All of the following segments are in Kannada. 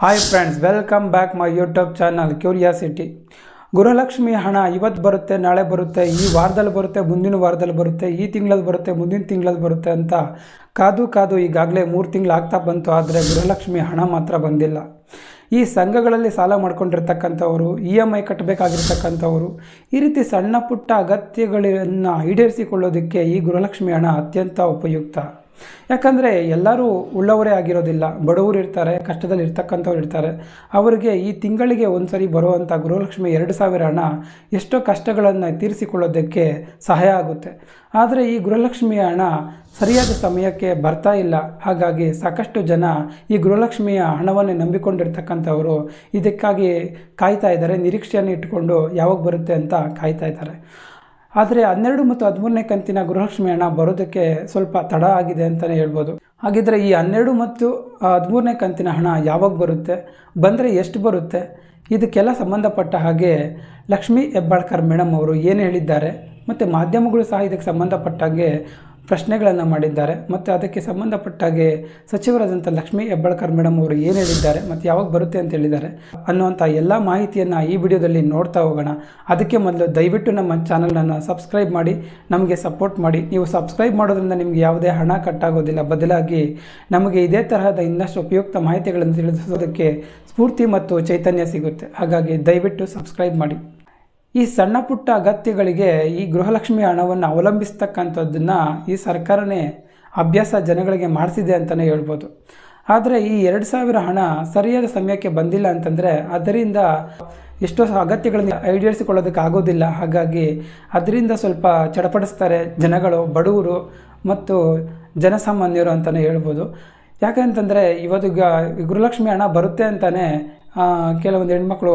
Hi friends welcome back my YouTube channel curiosity Gruhalakshmi ಹಣ ಇವತ್ತು ಬರುತ್ತೆ, ನಾಳೆ ಬರುತ್ತೆ, ಈ ವಾರದಲ್ಲಿ ಬರುತ್ತೆ, ಮುಂದಿನ ವಾರದಲ್ಲಿ ಬರುತ್ತೆ, ಈ ತಿಂಗಳಲ್ಲಿ ಬರುತ್ತೆ, ಮುಂದಿನ ತಿಂಗಳಲ್ಲಿ ಬರುತ್ತೆ ಅಂತ ಕಾದು ಕಾದು ಈಗಾಗಲೇ ಮೂರು ತಿಂಗಳು ಆಗ್ತಾ ಬಂತು, ಆದರೆ ಗೃಹಲಕ್ಷ್ಮಿ ಹಣ ಮಾತ್ರ ಬಂದಿಲ್ಲ. ಈ ಸಂಘಗಳಲ್ಲಿ ಸಾಲ ಮಾಡ್ಕೊಂಡಿರ್ತಕ್ಕಂಥವರು ಇ ಎಂ ಐ ಕಟ್ಟಬೇಕಾಗಿರ್ತಕ್ಕಂಥವರು ಈ ರೀತಿ ಸಣ್ಣ ಪುಟ್ಟ ಅಗತ್ಯಗಳನ್ನು ಈಡೇರಿಸಿಕೊಳ್ಳೋದಕ್ಕೆ ಈ ಗೃಹಲಕ್ಷ್ಮಿ ಹಣ ಅತ್ಯಂತ ಉಪಯುಕ್ತ. ಯಾಕಂದರೆ ಎಲ್ಲರೂ ಉಳ್ಳವರೇ ಆಗಿರೋದಿಲ್ಲ, ಬಡವರು ಇರ್ತಾರೆ, ಕಷ್ಟದಲ್ಲಿ ಇರ್ತಕ್ಕಂಥವ್ರು ಇರ್ತಾರೆ. ಅವರಿಗೆ ಈ ತಿಂಗಳಿಗೆ ಒಂದು ಸರಿ ಬರುವಂಥ ಗೃಹಲಕ್ಷ್ಮಿ ಎರಡು ಸಾವಿರ ಹಣ ಎಷ್ಟೋ ಕಷ್ಟಗಳನ್ನು ತೀರಿಸಿಕೊಳ್ಳೋದಕ್ಕೆ ಸಹಾಯ ಆಗುತ್ತೆ. ಆದರೆ ಈ ಗೃಹಲಕ್ಷ್ಮಿಯ ಹಣ ಸರಿಯಾದ ಸಮಯಕ್ಕೆ ಬರ್ತಾ ಇಲ್ಲ. ಹಾಗಾಗಿ ಸಾಕಷ್ಟು ಜನ ಈ ಗೃಹಲಕ್ಷ್ಮಿಯ ಹಣವನ್ನೇ ನಂಬಿಕೊಂಡಿರ್ತಕ್ಕಂಥವರು ಇದಕ್ಕಾಗಿ ಕಾಯ್ತಾ ಇದ್ದಾರೆ, ನಿರೀಕ್ಷೆಯನ್ನು ಇಟ್ಕೊಂಡು ಯಾವಾಗ ಬರುತ್ತೆ ಅಂತ ಕಾಯ್ತಾ ಇದ್ದಾರೆ. ಆದರೆ ಹನ್ನೆರಡು ಮತ್ತು ಹದಿಮೂರನೇ ಕಂತಿನ ಗೃಹಲಕ್ಷ್ಮಿ ಹಣ ಬರೋದಕ್ಕೆ ಸ್ವಲ್ಪ ತಡ ಆಗಿದೆ ಅಂತಲೇ ಹೇಳ್ಬೋದು. ಹಾಗಿದ್ರೆ ಈ ಹನ್ನೆರಡು ಮತ್ತು ಹದಿಮೂರನೇ ಕಂತಿನ ಹಣ ಯಾವಾಗ ಬರುತ್ತೆ, ಬಂದರೆ ಎಷ್ಟು ಬರುತ್ತೆ, ಇದಕ್ಕೆಲ್ಲ ಸಂಬಂಧಪಟ್ಟ ಹಾಗೆ ಲಕ್ಷ್ಮೀ ಹೆಬ್ಬಾಳ್ಕರ್ ಮೇಡಮ್ ಅವರು ಏನು ಹೇಳಿದ್ದಾರೆ, ಮತ್ತು ಮಾಧ್ಯಮಗಳು ಸಹ ಇದಕ್ಕೆ ಸಂಬಂಧಪಟ್ಟಾಗೆ ಪ್ರಶ್ನೆಗಳನ್ನು ಮಾಡಿದ್ದಾರೆ. ಮತ್ತು ಅದಕ್ಕೆ ಸಂಬಂಧಪಟ್ಟಾಗೆ ಸಚಿವರಾದಂಥ ಲಕ್ಷ್ಮೀ ಹೆಬ್ಬಾಳ್ಕರ್ ಮೇಡಮ್ ಅವರು ಏನು ಹೇಳಿದ್ದಾರೆ, ಮತ್ತು ಯಾವಾಗ ಬರುತ್ತೆ ಅಂತ ಹೇಳಿದ್ದಾರೆ ಅನ್ನುವಂಥ ಎಲ್ಲ ಮಾಹಿತಿಯನ್ನು ಈ ವಿಡಿಯೋದಲ್ಲಿ ನೋಡ್ತಾ ಹೋಗೋಣ. ಅದಕ್ಕೆ ಮೊದಲು ದಯವಿಟ್ಟು ನಮ್ಮ ಚಾನಲನ್ನು ಸಬ್ಸ್ಕ್ರೈಬ್ ಮಾಡಿ, ನಮಗೆ ಸಪೋರ್ಟ್ ಮಾಡಿ. ನೀವು ಸಬ್ಸ್ಕ್ರೈಬ್ ಮಾಡೋದ್ರಿಂದ ನಿಮಗೆ ಯಾವುದೇ ಹಣ ಕಟ್ಟಾಗೋದಿಲ್ಲ. ಬದಲಾಗಿ ನಮಗೆ ಇದೇ ತರಹದ ಇನ್ನಷ್ಟು ಉಪಯುಕ್ತ ಮಾಹಿತಿಗಳನ್ನು ತಿಳಿಸೋದಕ್ಕೆ ಸ್ಫೂರ್ತಿ ಮತ್ತು ಚೈತನ್ಯ ಸಿಗುತ್ತೆ. ಹಾಗಾಗಿ ದಯವಿಟ್ಟು ಸಬ್ಸ್ಕ್ರೈಬ್ ಮಾಡಿ. ಈ ಸಣ್ಣ ಪುಟ್ಟ ಅಗತ್ಯಗಳಿಗೆ ಈ ಗೃಹಲಕ್ಷ್ಮಿ ಹಣವನ್ನು ಅವಲಂಬಿಸ್ತಕ್ಕಂಥದ್ದನ್ನು ಈ ಸರ್ಕಾರನೇ ಅಭ್ಯಾಸ ಜನಗಳಿಗೆ ಮಾಡಿಸಿದೆ ಅಂತಲೇ ಹೇಳ್ಬೋದು. ಆದರೆ ಈ ಎರಡು ಸಾವಿರ ಹಣ ಸರಿಯಾದ ಸಮಯಕ್ಕೆ ಬಂದಿಲ್ಲ ಅಂತಂದರೆ ಅದರಿಂದ ಎಷ್ಟೋ ಅಗತ್ಯಗಳನ್ನು ಈಡೇರಿಸಿಕೊಳ್ಳೋದಕ್ಕೆ ಆಗೋದಿಲ್ಲ. ಹಾಗಾಗಿ ಅದರಿಂದ ಸ್ವಲ್ಪ ಚಡಪಡಿಸ್ತಾರೆ ಜನಗಳು, ಬಡವರು ಮತ್ತು ಜನಸಾಮಾನ್ಯರು ಅಂತಲೇ ಹೇಳ್ಬೋದು. ಯಾಕಂತಂದರೆ ಇವತ್ತು ಗೃಹಲಕ್ಷ್ಮಿ ಹಣ ಬರುತ್ತೆ ಅಂತಲೇ ಕೆಲವೊಂದು ಹೆಣ್ಮಕ್ಳು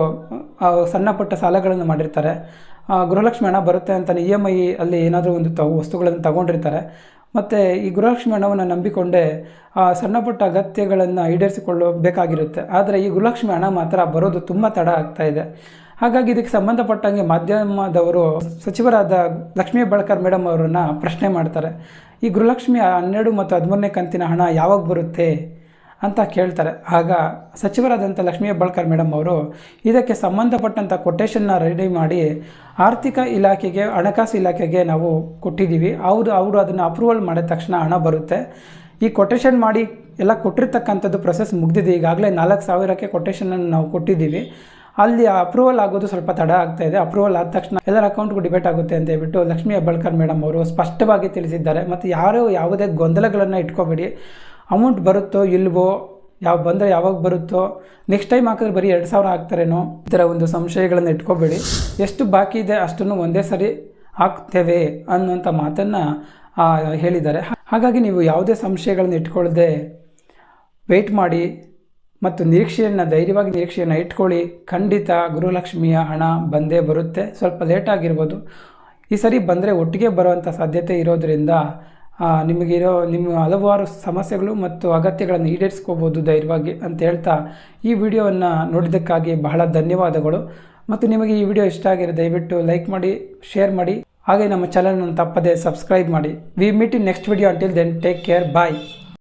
ಸಣ್ಣ ಪುಟ್ಟ ಸಾಲಗಳನ್ನು ಮಾಡಿರ್ತಾರೆ. ಗೃಹಲಕ್ಷ್ಮಿ ಹಣ ಬರುತ್ತೆ ಅಂತ ಇ ಎಂ ಐ ಅಲ್ಲಿ ಏನಾದರೂ ಒಂದು ತ, ವಸ್ತುಗಳನ್ನು ತಗೊಂಡಿರ್ತಾರೆ. ಮತ್ತು ಈ ಗೃಹಲಕ್ಷ್ಮಿ ಹಣವನ್ನು ನಂಬಿಕೊಂಡೇ ಸಣ್ಣ ಪುಟ್ಟ ಅಗತ್ಯಗಳನ್ನು ಈಡೇರಿಸಿಕೊಳ್ಳಬೇಕಾಗಿರುತ್ತೆ. ಆದರೆ ಈ ಗೃಹಲಕ್ಷ್ಮಿ ಹಣ ಮಾತ್ರ ಬರೋದು ತುಂಬ ತಡ ಆಗ್ತಾ ಇದೆ. ಹಾಗಾಗಿ ಇದಕ್ಕೆ ಸಂಬಂಧಪಟ್ಟಂಗೆ ಮಾಧ್ಯಮದವರು ಸಚಿವರಾದ ಲಕ್ಷ್ಮೀ ಬಳ್ಕರ್ ಮೇಡಮ್ ಅವರನ್ನು ಪ್ರಶ್ನೆ ಮಾಡ್ತಾರೆ. ಈ ಗೃಹಲಕ್ಷ್ಮಿ ಹನ್ನೆರಡು ಮತ್ತು ಹದಿಮೂರನೇ ಕಂತಿನ ಹಣ ಯಾವಾಗ ಬರುತ್ತೆ? ಅಂತ ಕೇಳ್ತಾರೆ. ಆಗ ಸಚಿವರಾದಂಥ ಲಕ್ಷ್ಮೀ ಹೆಬ್ಬಾಳ್ಕರ್ ಮೇಡಮ್ ಅವರು ಇದಕ್ಕೆ ಸಂಬಂಧಪಟ್ಟಂಥ ಕೊಟೇಶನ್ನ ರೆಡಿ ಮಾಡಿ ಆರ್ಥಿಕ ಇಲಾಖೆಗೆ, ಹಣಕಾಸು ಇಲಾಖೆಗೆ ನಾವು ಕೊಟ್ಟಿದ್ದೀವಿ. ಅವರು ಅವರು ಅದನ್ನು ಅಪ್ರೂವಲ್ ಮಾಡಿದ ತಕ್ಷಣ ಹಣ ಬರುತ್ತೆ. ಈ ಕೊಟೇಶನ್ ಮಾಡಿ ಎಲ್ಲ ಕೊಟ್ಟಿರ್ತಕ್ಕಂಥದ್ದು ಪ್ರೊಸೆಸ್ ಮುಗಿದಿದೆ. ಈಗಾಗಲೇ ನಾಲ್ಕು ಸಾವಿರಕ್ಕೆ ಕೊಟೇಶನನ್ನು ನಾವು ಕೊಟ್ಟಿದ್ದೀವಿ. ಅಲ್ಲಿ ಅಪ್ರೂವಲ್ ಆಗೋದು ಸ್ವಲ್ಪ ತಡ ಆಗ್ತಾ ಇದೆ. ಅಪ್ರೂವಲ್ ಆದ ತಕ್ಷಣ ಎಲ್ಲರ ಅಕೌಂಟ್ಗೂ ಡಿಬೇಟ್ ಆಗುತ್ತೆ ಅಂತ ಹೇಳ್ಬಿಟ್ಟು ಲಕ್ಷ್ಮೀ ಹೆಬ್ಬಾಳ್ಕರ್ ಮೇಡಮ್ ಅವರು ಸ್ಪಷ್ಟವಾಗಿ ತಿಳಿಸಿದ್ದಾರೆ. ಮತ್ತು ಯಾರೂ ಯಾವುದೇ ಗೊಂದಲಗಳನ್ನು ಇಟ್ಕೋಬೇಡಿ. ಅಮೌಂಟ್ ಬರುತ್ತೋ ಇಲ್ವೋ, ಯಾವ ಬಂದರೆ ಯಾವಾಗ ಬರುತ್ತೋ ನೆಕ್ಸ್ಟ್ ಟೈಮ್ ಹಾಕಿದ್ರೆ ಬರೀ ಎರಡು ಸಾವಿರ ಹಾಕ್ತಾರೇನೋ ಈ ಥರ ಒಂದು ಸಂಶಯಗಳನ್ನು ಇಟ್ಕೋಬೇಡಿ. ಎಷ್ಟು ಬಾಕಿ ಇದೆ ಅಷ್ಟನ್ನು ಒಂದೇ ಸರಿ ಹಾಕ್ತೇವೆ ಅನ್ನುವಂಥ ಮಾತನ್ನು ಹೇಳಿದ್ದಾರೆ. ಹಾಗಾಗಿ ನೀವು ಯಾವುದೇ ಸಂಶಯಗಳನ್ನು ಇಟ್ಕೊಳ್ಳದೆ ವೆಯ್ಟ್ ಮಾಡಿ ಮತ್ತು ನಿರೀಕ್ಷೆಯನ್ನು, ಧೈರ್ಯವಾಗಿ ನಿರೀಕ್ಷೆಯನ್ನು ಇಟ್ಕೊಳ್ಳಿ. ಖಂಡಿತ ಗುರುಲಕ್ಷ್ಮಿಯ ಹಣ ಬಂದೇ ಬರುತ್ತೆ. ಸ್ವಲ್ಪ ಲೇಟ್ ಆಗಿರ್ಬೋದು. ಈ ಸರಿ ಬಂದರೆ ಒಟ್ಟಿಗೆ ಬರುವಂಥ ಸಾಧ್ಯತೆ ಇರೋದರಿಂದ ನಿಮಗಿರೋ ನಿಮ್ಮ ಹಲವಾರು ಸಮಸ್ಯೆಗಳು ಮತ್ತು ಅಗತ್ಯಗಳನ್ನು ಈಡೇರಿಸ್ಕೋಬೋದು ಧೈರ್ಯವಾಗಿ ಅಂತ ಹೇಳ್ತಾ ಈ ವಿಡಿಯೋವನ್ನು ನೋಡಿದ್ದಕ್ಕಾಗಿ ಬಹಳ ಧನ್ಯವಾದಗಳು. ಮತ್ತು ನಿಮಗೆ ಈ ವಿಡಿಯೋ ಇಷ್ಟ ಆಗಿರೋ ದಯವಿಟ್ಟು ಲೈಕ್ ಮಾಡಿ, ಶೇರ್ ಮಾಡಿ. ಹಾಗೆ ನಮ್ಮ ಚಾನಲ್ನ ತಪ್ಪದೆ ಸಬ್ಸ್ಕ್ರೈಬ್ ಮಾಡಿ. We meet in next video until then take care bye